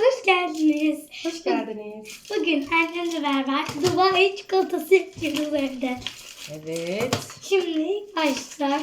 hoş geldiniz. Hoş geldiniz. Bugün annemle beraber Dubai çikolatası yapıyoruz evde. Evet. Şimdi başta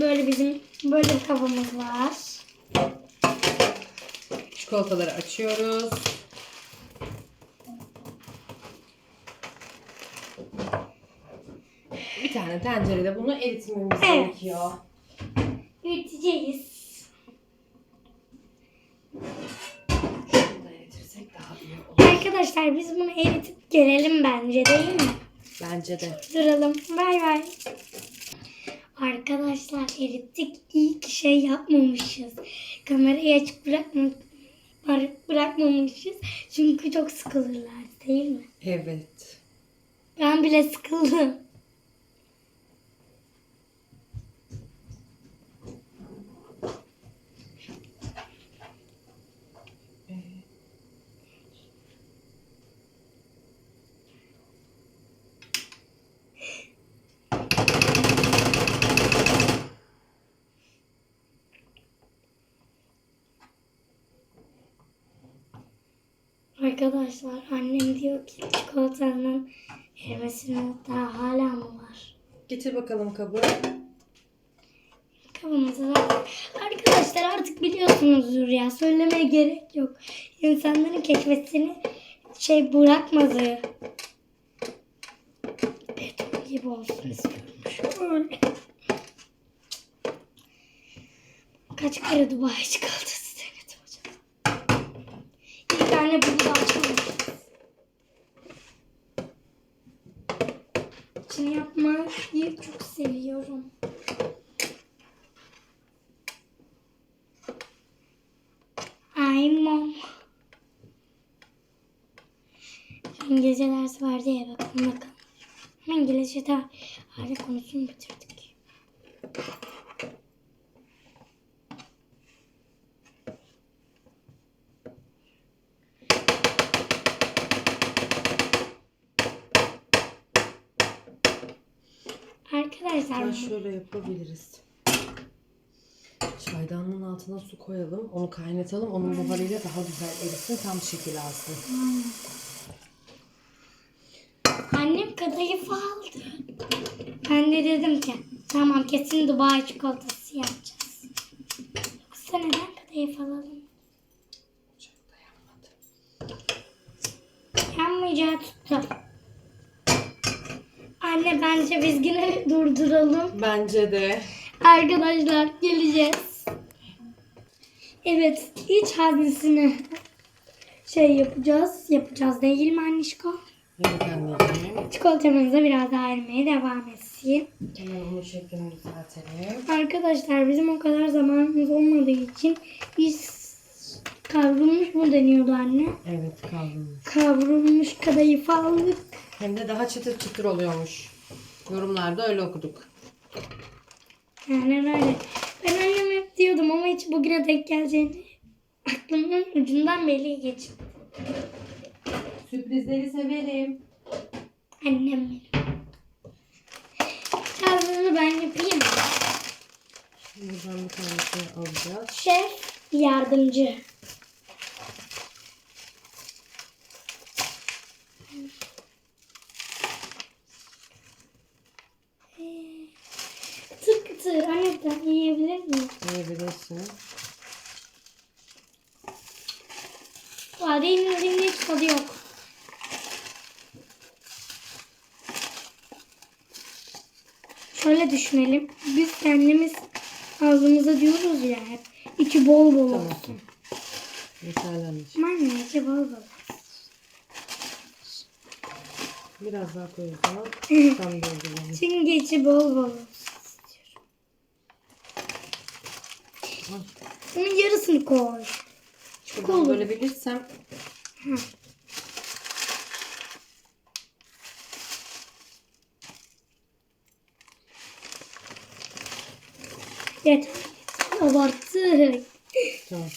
böyle bizim böyle bir kabımız var. Çikolataları açıyoruz. Bir tane tencerede bunu eritmemiz Evet. gerekiyor. Üreteceğiz. Arkadaşlar biz bunu eritip gelelim bence değil mi? Bence de. Duralım. Bay bay. Arkadaşlar erittik. İyi ki şey yapmamışız. Kamerayı açık bırakma, bırak- bırakmamışız. Çünkü çok sıkılırlar değil mi? Evet. Ben bile sıkıldım. Arkadaşlar annem diyor ki çikolatanın erimesine daha hala mı var? Getir bakalım kabı. Kabımıza da- Arkadaşlar artık biliyorsunuzdur ya söylemeye gerek yok. İnsanların keşfetini şey bırakmadığı beton gibi olsun istiyorum. Şöyle. Kaç kere Dubai çikolatası tane bunu da açmamışız. İçini yapmayı çok seviyorum. Ay mom. İngilizce dersi vardı ya bakalım bakalım. İngilizce de hala konusunu bitirdik. Arkadaşlar Ben şöyle yapabiliriz. Çaydanlığın altına su koyalım. Onu kaynatalım. Onun buharıyla daha güzel erisin. Tam şekil alsın. Annem kadayıf aldı. Ben de dedim ki tamam kesin Dubai çikolatası yapacağız. Yoksa neden kadayıf alalım? Ocakta yanmadı. Yanmayacağı tuttu. Anne bence biz yine durduralım. Bence de. Arkadaşlar geleceğiz. Evet iç haznesini şey yapacağız. Yapacağız değil mi annişko? Evet anneciğim. Çikolatamız da biraz daha erimeye devam etsin. Hemen onun şeklini düzeltelim. Arkadaşlar bizim o kadar zamanımız olmadığı için biz kavrulmuş mu deniyordu anne? Evet kavrulmuş. Kavrulmuş kadayıf aldık. Hem de daha çıtır çıtır oluyormuş. Yorumlarda öyle okuduk. Aynen öyle. Ben anneme hep diyordum ama hiç bugüne denk geleceğini aklımın ucundan beri geçti. Sürprizleri severim. Annem benim. Ben yapayım. Buradan bir tanesini alacağız. Şef yardımcı. Kıtır. Anne yiyebilir miyim? Yiyebilirsin. Farenin üzerinde hiç tadı yok. Şöyle düşünelim. Biz kendimiz ağzımıza diyoruz ya hep. İçi bol bol Tamam. olsun. Yeterli anneciğim. Ama anne içi bol bol. Biraz daha koy o zaman. Tam dolduralım. Çünkü içi bol bol olsun istiyorum. Ay, Bunun yarısını koy. Çok Şuradan olur. bölebilirsem. Hı. Yeter. Abarttık. Tamam.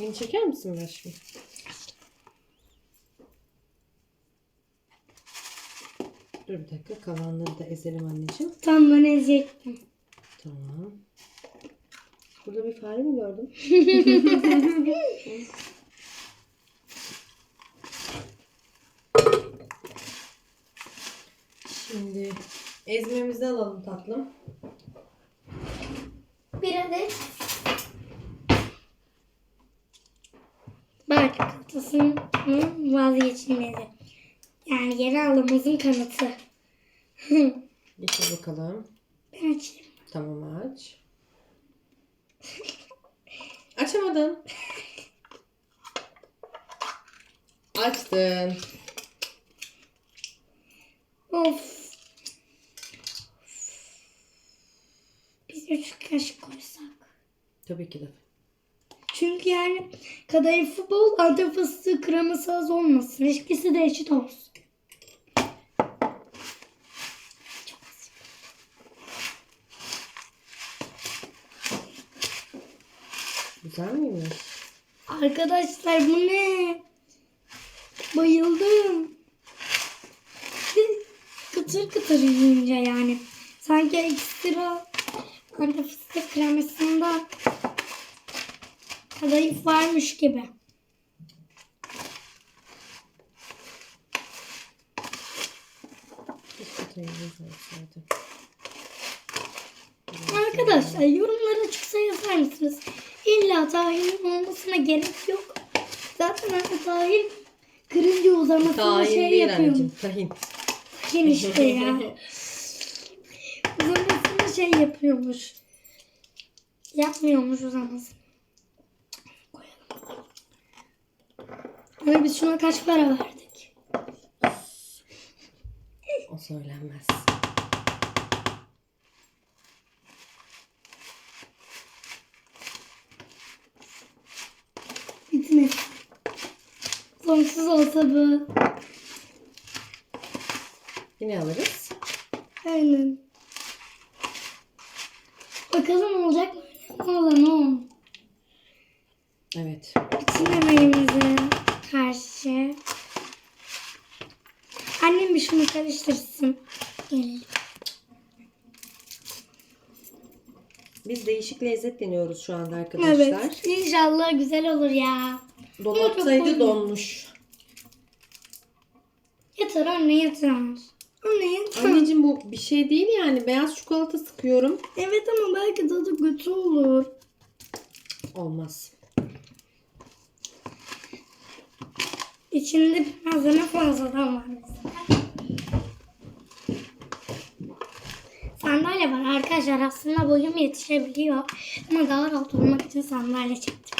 Beni çeker misin başka? Dur bir dakika kalanları da ezelim anneciğim. Tam ben ezecektim. Tamam. Burada bir fare mi gördüm? Şimdi ezmemizi alalım tatlım. Bir adet Bak çikolatasının vazgeçilmezi. Yani yeni aldığımızın kanıtı. Getir bakalım. ben açayım. Tamam aç. Açamadın. Açtın. Of. Biz üç kaşık koysak. Tabii ki de. Çünkü yani kadayıfı bol, antep fıstığı kreması az olmasın. İkisi de eşit olsun. Güzel miymiş? Arkadaşlar bu ne? Bayıldım. kıtır kıtır yiyince yani. Sanki ekstra antep fıstık kremasında kadayıf varmış gibi. Arkadaşlar yorumlara çıksa yazar mısınız? İlla tahin olmasına gerek yok. Zaten hani tahin kırınca uzamasına Tahin şey değil yapıyor. anneciğim. Tahin. Tahin işte ya. uzamasına şey yapıyormuş. Yapmıyormuş uzamasını. Ama biz şuna kaç para verdik? O söylenmez. Sonsuz olsa bu. Yine alırız. Aynen. Bakalım olacak mı? Ne olur. Evet. Bütün emeğimize karşı. Annem bir şunu karıştırsın. Gelelim. Biz değişik lezzet deniyoruz şu anda arkadaşlar. Evet. İnşallah güzel olur ya. Dolaptaydı donmuş. Yeter anne yeter. Anne yeter. Anneciğim bu bir şey değil yani. Beyaz çikolata sıkıyorum. Evet ama belki tadı kötü olur. Olmaz. İçinde malzeme fazladan var mesela. Sandalye var arkadaşlar. Aslında boyum yetişebiliyor. Ama daha rahat olmak için sandalye çektim.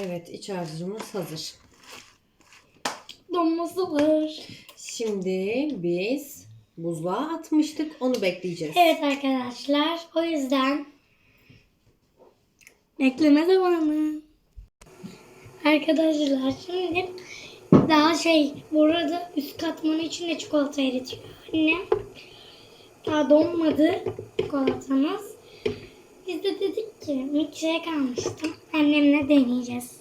Evet iç harcımız hazır. Donması var. Şimdi biz buzluğa atmıştık. Onu bekleyeceğiz. Evet arkadaşlar. O yüzden bekleme zamanı. Arkadaşlar şimdi daha şey burada üst katmanı içinde çikolata eritiyor anne. Daha donmadı çikolatamız. Biz de dedik ki mikşeye kalmıştım. Annemle deneyeceğiz.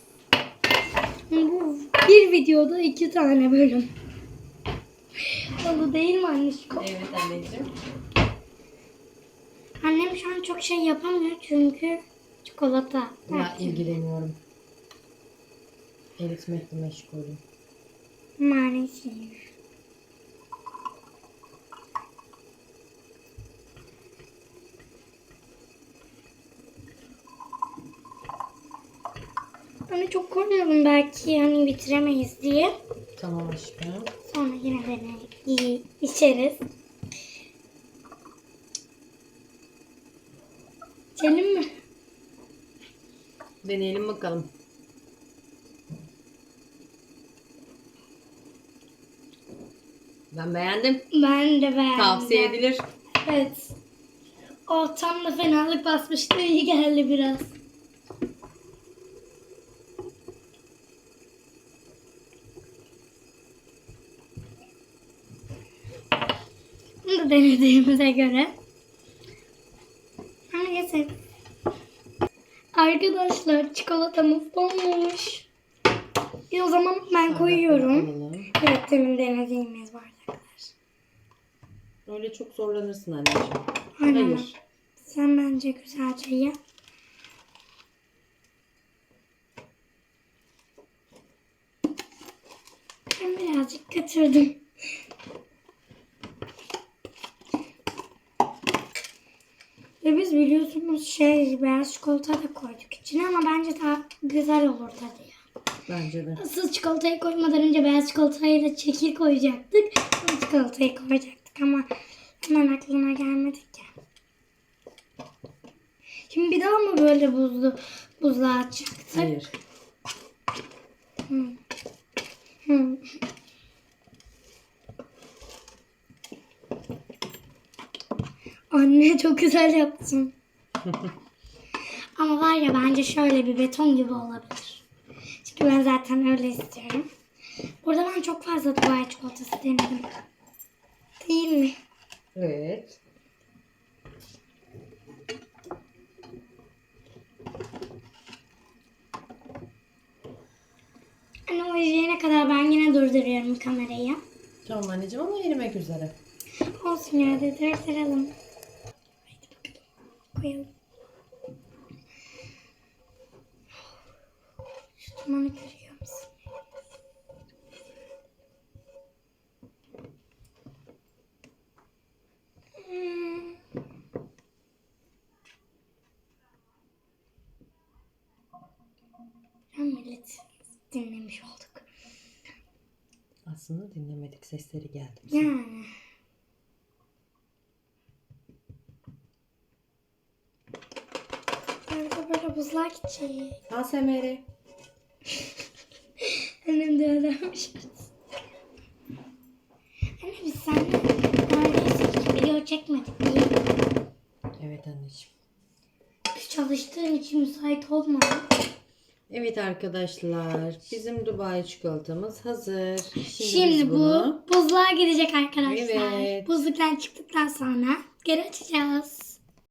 Bu bir videoda iki tane bölüm. Dolu değil mi anne? çikolata? Evet anneciğim. Annem şu an çok şey yapamıyor çünkü çikolata. Ben ilgileniyorum. Eritmekle meşgulüm. Maalesef. Hani çok korkuyordum belki hani bitiremeyiz diye. Tamam aşkım. Sonra yine deney içeriz. İçelim mi? Deneyelim bakalım. Ben beğendim. Ben de beğendim. Tavsiye edilir. Evet. O tam da fenalık basmıştı. İyi geldi biraz. Bunu denediğimize göre. Neyse. Arkadaşlar çikolatamız donmuş. E o zaman ben koyuyorum. Evet demin denediğimiz bardaklar. Öyle çok zorlanırsın anneciğim. Aynen. Hayır. Sen bence güzelce ye. Ben birazcık götürdüm. Ve biz biliyorsunuz şey beyaz çikolata da koyduk içine ama bence daha güzel olur tadı ya. Bence de. Asıl çikolatayı koymadan önce beyaz çikolatayla çekir koyacaktık. Sonra çikolatayı koyacaktık ama hemen aklına gelmedi ki. Şimdi bir daha mı böyle buzlu buzluğa atacaktık? Hayır. Hı. Anne çok güzel yaptın. Ama var ya bence şöyle bir beton gibi olabilir. Çünkü ben zaten öyle istiyorum. Burada ben çok fazla Dubai çikolatası denedim. Değil mi? Evet. Anne o yiyene kadar ben yine durduruyorum kamerayı. Tamam anneciğim ama erimek üzere. Olsun ya durduralım. Koyalım. Şu dumanı görüyor musun? Hmm. Millet dinlemiş olduk. Aslında dinlemedik. Sesleri geldi. Yani. Buzlar gidecek. ASMR. Annem de öğrenmiş. Anne biz seninle neredeyse hiç video çekmedik değil mi? Evet anneciğim. Biz çalıştığın için müsait olmadı. Evet arkadaşlar. Bizim Dubai çikolatamız hazır. Şimdi, Şimdi, biz bu bunu buzluğa gidecek arkadaşlar. Evet. Buzluktan çıktıktan sonra geri açacağız.